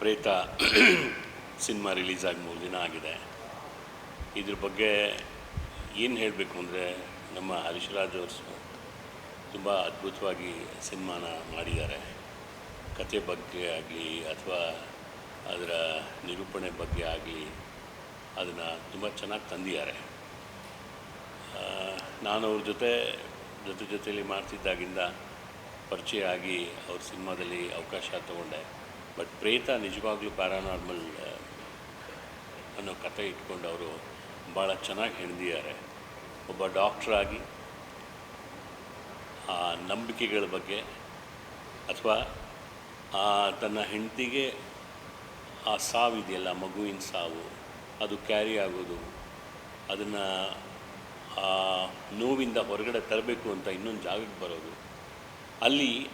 ಪ್ರೇತ cinema release ಆಗಿ ಮೂರು ದಿನ ಆಗಿದೆ. ಇದ್ರ ಬಗ್ಗೆ ಏನು ಹೇಳಬೇಕು ಅಂದರೆ ನಮ್ಮ ಹರೀಶ್ರಾಜ್ ಅವರು ತುಂಬ ಅದ್ಭುತವಾಗಿ ಸಿನಿಮಾನ ಮಾಡಿದ್ದಾರೆ. ಕತೆ ಬಗ್ಗೆ ಆಗಲಿ ಅಥವಾ ಅದರ ನಿರೂಪಣೆ ಬಗ್ಗೆ ಆಗಲಿ ಅದನ್ನು ತುಂಬ ಚೆನ್ನಾಗಿ ತಂದಿದ್ದಾರೆ. ನಾನು ಅವ್ರ ಜೊತೆ ಜೊತೆ ಜೊತೆಯಲ್ಲಿ ಮಾಡ್ತಿದ್ದಾಗಿಂದ ಪರಿಚಯ ಆಗಿ ಅವ್ರ ಸಿನಿಮಾದಲ್ಲಿ ಅವಕಾಶ ತಗೊಂಡೆ. ಬಟ್ ಪ್ರೇತ ನಿಜವಾಗ್ಲೂ ಪ್ಯಾರಾನಾರ್ಮಲ್ ಅನ್ನೋ ಕತೆ ಇಟ್ಕೊಂಡು ಅವರು ಭಾಳ ಚೆನ್ನಾಗಿ ಹೆಣ್ದಿದ್ದಾರೆ. ಒಬ್ಬ ಡಾಕ್ಟ್ರಾಗಿ ಆ, ನಂಬಿಕೆಗಳ ಬಗ್ಗೆ ಅಥವಾ, ಆ, ತನ್ನ ಹೆಂಡತಿಗೆ ಆ ಸಾವಿದೆಯಲ್ಲ ಮಗುವಿನ ಸಾವು, ಅದು ಕ್ಯಾರಿ ಆಗೋದು, ಅದನ್ನು, ಆ, ನೋವಿಂದ ಹೊರಗಡೆ ತರಬೇಕು ಅಂತ ಇನ್ನೊಂದು ಜಾಗಕ್ಕೆ ಬರೋದು. ಅಲ್ಲಿ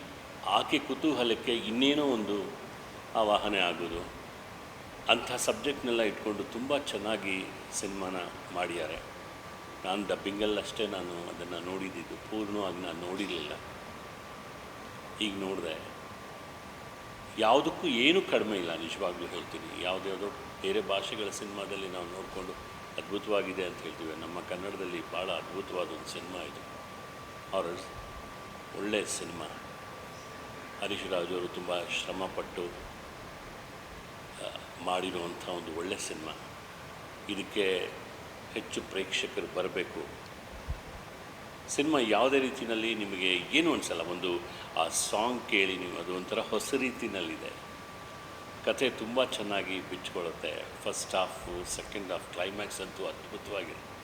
ಆಕೆ ಕುತೂಹಲಕ್ಕೆ ಇನ್ನೇನೋ ಒಂದು ಆವಾಹನೆ ಆಗೋದು. ಅಂಥ ಸಬ್ಜೆಕ್ಟ್ನೆಲ್ಲ ಇಟ್ಕೊಂಡು ತುಂಬ ಚೆನ್ನಾಗಿ ಸಿನಿಮಾನ ಮಾಡಿದ್ದಾರೆ. ನಾನು ಡಬ್ಬಿಂಗಲ್ಲಷ್ಟೇ ನಾನು ಅದನ್ನು ನೋಡಿದ್ದಿದ್ದು ಪೂರ್ಣವಾಗಿ ನಾನು ನೋಡಿರಲಿಲ್ಲ. ಈಗ ನೋಡಿದೆ. ಯಾವುದಕ್ಕೂ ಏನೂ ಕಡಿಮೆ ಇಲ್ಲ, ನಿಜವಾಗ್ಲೂ ಹೇಳ್ತೀನಿ. ಯಾವುದ್ಯಾವುದೋ ಬೇರೆ ಭಾಷೆಗಳ ಸಿನಿಮಾದಲ್ಲಿ ನಾವು ನೋಡಿಕೊಂಡು ಅದ್ಭುತವಾಗಿದೆ ಅಂತ ಹೇಳ್ತೀವಿ. ನಮ್ಮ ಕನ್ನಡದಲ್ಲಿ ಭಾಳ ಅದ್ಭುತವಾದ ಒಂದು ಸಿನಿಮಾ ಇದು. ಅವರ ಒಳ್ಳೆಯ ಸಿನಿಮಾ. ಹರೀಶ್ ರಾಜವರು ತುಂಬ ಶ್ರಮಪಟ್ಟು ಮಾಡಿರುವಂಥ ಒಂದು ಒಳ್ಳೆಯ ಸಿನಿಮಾ. ಇದಕ್ಕೆ ಹೆಚ್ಚು ಪ್ರೇಕ್ಷಕರು ಬರಬೇಕು. ಸಿನಿಮಾ ಯಾವುದೇ ರೀತಿಯಲ್ಲಿ ನಿಮಗೆ ಏನು ಅನಿಸಲ್ಲ, ಒಂದು ಆ ಸಾಂಗ್ ಕೇಳಿ ನೀವು, ಅದು ಒಂಥರ ಹೊಸ ರೀತಿಯಲ್ಲಿದೆ. ಕತೆ ತುಂಬ ಚೆನ್ನಾಗಿ ಬಿಚ್ಚಿಕೊಳ್ಳುತ್ತೆ first half second half climax ಅಂತೂ ಅದ್ಭುತವಾಗಿದೆ.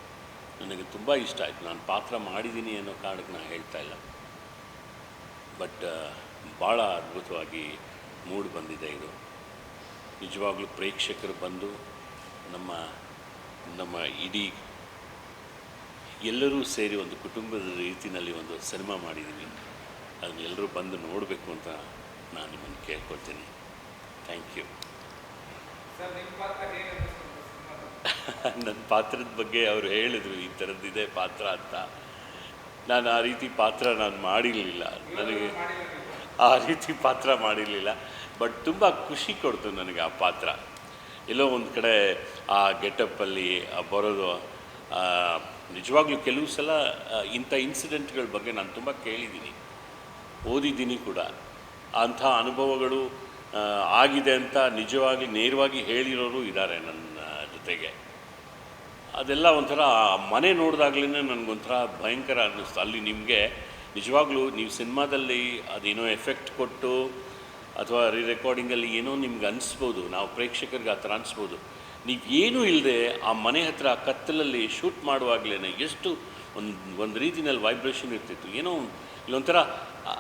ನನಗೆ ತುಂಬ ಇಷ್ಟ ಆಯಿತು. ನಾನು ಪಾತ್ರ ಮಾಡಿದ್ದೀನಿ ಅನ್ನೋ ಕಾರಣಕ್ಕೆ ನಾನು ಹೇಳ್ತಾ ಇಲ್ಲ. ಬಟ್ ಭಾಳ ಅದ್ಭುತವಾಗಿ ಮೂಡ್ ಬಂದಿದೆ ಇದು. ನಿಜವಾಗ್ಲೂ ಪ್ರೇಕ್ಷಕರು ಬಂದು ನಮ್ಮ ನಮ್ಮ ಇಡೀ ಎಲ್ಲರೂ ಸೇರಿ ಒಂದು ಕುಟುಂಬದ ರೀತಿಯಲ್ಲಿ ಒಂದು ಸಿನಿಮಾ ಮಾಡಿದ್ದೀವಿ. ಅದನ್ನ ಎಲ್ಲರೂ ಬಂದು ನೋಡಬೇಕು ಅಂತ ನಾನು ನಿಮ್ಮನ್ನು ಕೇಳ್ಕೊಳ್ತೀನಿ. Thank you. ನನ್ನ ಪಾತ್ರದ ಬಗ್ಗೆ ಅವರು ಹೇಳಿದರು ಈ ಥರದ್ದಿದೆ ಪಾತ್ರ ಅಂತ. ನಾನು ಆ ರೀತಿ ಪಾತ್ರ ನಾನು ಮಾಡಿರಲಿಲ್ಲ. ನನಗೆ ಆ ರೀತಿ ಪಾತ್ರ ಮಾಡಿರಲಿಲ್ಲ. ಬಟ್ ತುಂಬ ಖುಷಿ ಕೊಡ್ತು ನನಗೆ ಆ ಪಾತ್ರ. ಎಲ್ಲೋ ಒಂದು ಕಡೆ ಆ ಗೆಟಪ್ಪಲ್ಲಿ ಬರೋದು ನಿಜವಾಗ್ಲೂ ಕೆಲವು ಸಲ ಇಂಥ ಇನ್ಸಿಡೆಂಟ್ಗಳ ಬಗ್ಗೆ ನಾನು ತುಂಬ ಕೇಳಿದ್ದೀನಿ. ಓದಿದ್ದೀನಿ ಕೂಡ. ಅಂಥ ಅನುಭವಗಳು ಆಗಿದೆ ಅಂತ ನಿಜವಾಗಿ, ನೇರವಾಗಿ ಹೇಳಿರೋರು ಇದ್ದಾರೆ ನನ್ನ ಜೊತೆಗೆ. ಅದೆಲ್ಲ ಒಂಥರ ಮನೆ ನೋಡಿದಾಗ್ಲೇ ನನಗೊಂಥರ ಭಯಂಕರ ಅನ್ನಿಸ್ತು. ಅಲ್ಲಿ ನಿಮಗೆ ನಿಜವಾಗ್ಲೂ ನೀವು ಸಿನಿಮಾದಲ್ಲಿ ಅದೇನೋ ಎಫೆಕ್ಟ್ ಕೊಟ್ಟು ಅಥವಾ ರೀ ರೆಕಾರ್ಡಿಂಗಲ್ಲಿ ಏನೋ ನಿಮ್ಗೆ ಅನಿಸ್ಬೋದು, ನಾವು ಪ್ರೇಕ್ಷಕರಿಗೆ ಆ ಥರ ಅನಿಸ್ಬೋದು. ನೀವು ಏನೂ ಇಲ್ಲದೆ ಆ ಮನೆ ಹತ್ರ ಆ ಕತ್ತಲಲ್ಲಿ ಶೂಟ್ ಮಾಡುವಾಗಲೇ ಎಷ್ಟು ಒಂದು ಒಂದು ರೀತಿಯಲ್ಲಿ ವೈಬ್ರೇಷನ್ ಇರ್ತಿತ್ತು. ಏನೋ ಇಲ್ಲೊಂಥರ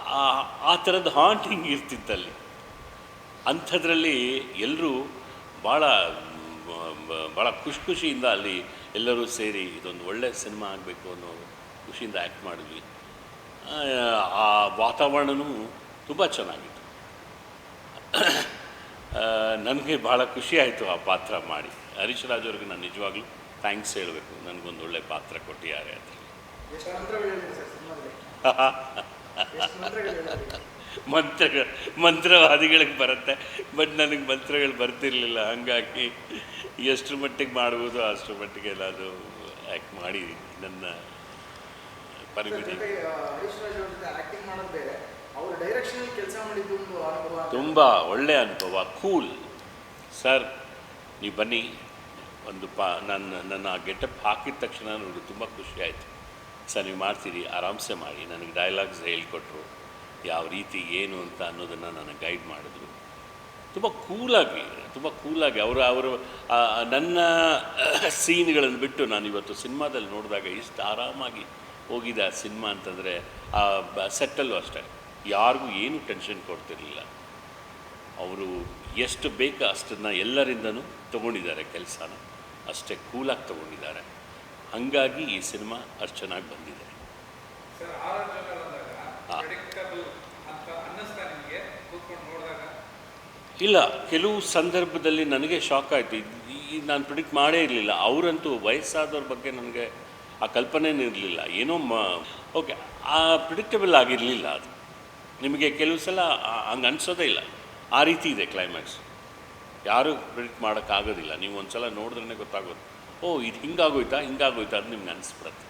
ಆ- ಥರದ ಹಾಂಟಿಂಗ್ ಇರ್ತಿತ್ತಲ್ಲಿ. ಅಂಥದ್ರಲ್ಲಿ ಎಲ್ಲರೂ ಭಾಳ ಭಾಳ ಖುಷಿ ಖುಷಿಯಿಂದ ಅಲ್ಲಿ ಎಲ್ಲರೂ ಸೇರಿ ಇದೊಂದು ಒಳ್ಳೆಯ ಸಿನಿಮಾ ಆಗಬೇಕು ಅನ್ನೋ ಖುಷಿಯಿಂದ ಆ್ಯಕ್ಟ್ ಮಾಡಿದ್ವಿ. ಆ ವಾತಾವರಣವೂ ತುಂಬ ಚೆನ್ನಾಗಿತ್ತು. ನನಗೆ ಭಾಳ ಖುಷಿ ಆಯಿತು ಆ ಪಾತ್ರ ಮಾಡಿ. ಹರೀಶ್ ರಾಜ್ ಅವ್ರಿಗೆ ನಾನು ನಿಜವಾಗ್ಲೂ ಥ್ಯಾಂಕ್ಸ್ ಹೇಳಬೇಕು. ನನಗೊಂದು ಒಳ್ಳೆ ಪಾತ್ರ ಕೊಟ್ಟಿದ್ದಾರೆ ಅಂತ. ಮಂತ್ರ ಮಂತ್ರಗಳು ಮಂತ್ರವಾದಿಗಳಿಗೆ ಬರುತ್ತೆ ಬಟ್ ನನಗೆ ಮಂತ್ರಗಳು ಬರ್ತಿರಲಿಲ್ಲ. ಹಾಗಾಗಿ ಎಷ್ಟು ಮಟ್ಟಿಗೆ ಮಾಡ್ಬೋದು ಅಷ್ಟು ಮಟ್ಟಿಗೆ ಅದು ಆ್ಯಕ್ಟ್ ಮಾಡಿ ನನ್ನ ಪರಿಮಿತಿ. ತುಂಬ ಒಳ್ಳೆಯ ಅನುಭವ ಕೂಲ್ ಸರ್ ನೀವು ಬನ್ನಿ. ಒಂದು ಪಾ, ನನ್ನ ನನ್ನ ಗೆಟಪ್ ಹಾಕಿದ ತಕ್ಷಣ ನೋಡಿ, ತುಂಬ ಖುಷಿ ಆಯಿತು. ಸರ್ ನೀವು ಮಾಡ್ತೀರಿ, ಆರಾಮ್ಸೆ ಮಾಡಿ. ನನಗೆ ಡೈಲಾಗ್ಸ್ ಹೇಳ್ಕೊಟ್ರು. ಯಾವ ರೀತಿ, ಏನು ಅಂತ ಅನ್ನೋದನ್ನು ನನಗೆ ಗೈಡ್ ಮಾಡಿದ್ರು. ತುಂಬ ಕೂಲಾಗಿ ತುಂಬ ಕೂಲಾಗಿ ಅವರು ಅವರು ನನ್ನ ಸೀನ್ಗಳನ್ನು ಬಿಟ್ಟು ನಾನು ಇವತ್ತು ಸಿನಿಮಾದಲ್ಲಿ ನೋಡಿದಾಗ ಇಷ್ಟು ಆರಾಮಾಗಿ ಹೋಗಿದೆ ಆ ಸಿನಿಮಾ ಅಂತಂದರೆ, ಆ ಸೆಟ್ಟಲ್ಲೂ ಅಷ್ಟೇ. ಯಾರಿಗೂ ಏನು ಟೆನ್ಷನ್ ಕೊಡ್ತಿರಲಿಲ್ಲ. ಅವರು ಎಷ್ಟು ಬೇಕು ಅಷ್ಟನ್ನು ಎಲ್ಲರಿಂದನೂ ತೊಗೊಂಡಿದ್ದಾರೆ ಕೆಲಸನ. ಅಷ್ಟೇ ಕೂಲಾಗಿ ತೊಗೊಂಡಿದ್ದಾರೆ. ಹಾಗಾಗಿ ಈ ಸಿನಿಮಾ ಅಷ್ಟು ಚೆನ್ನಾಗಿ ಬಂದಿದೆ ಇಲ್ಲ ಕೆಲವು ಸಂದರ್ಭದಲ್ಲಿ ನನಗೆ ಶಾಕ್ ಆಯಿತು. ಈ ನಾನು ಪ್ರಿಡಿಕ್ಟ್ ಮಾಡೇ ಇರಲಿಲ್ಲ. ಅವರಂತೂ ವಯಸ್ಸಾದವ್ರ ಬಗ್ಗೆ ನನಗೆ ಆ ಕಲ್ಪನೆನೇ ಇರಲಿಲ್ಲ. ಏನೋ ಮ ಓಕೆ ಆ ಪ್ರಿಡಿಕ್ಟಬಲ್ ಆಗಿರಲಿಲ್ಲ ಅದು. ನಿಮಗೆ ಕೆಲವು ಸಲ ಹಂಗೆ ಅನಿಸೋದೇ ಇಲ್ಲ. ಆ ರೀತಿ ಇದೆ ಕ್ಲೈಮ್ಯಾಕ್ಸ್ ಯಾರೂ ಪ್ರಿಡಿಕ್ಟ್ ಮಾಡೋಕ್ಕಾಗೋದಿಲ್ಲ. ನೀವು ಒಂದು ಸಲ ನೋಡಿದ್ರೇ ಗೊತ್ತಾಗೋದು. ಓ, ಇದು ಹಿಂಗಾಗೋಯ್ತಾ? ಹಿಂಗಾಗೋಯ್ತಾ? ಅದು ನಿಮ್ಗೆ ಅನಿಸ್ಬಿಡತ್ತೆ.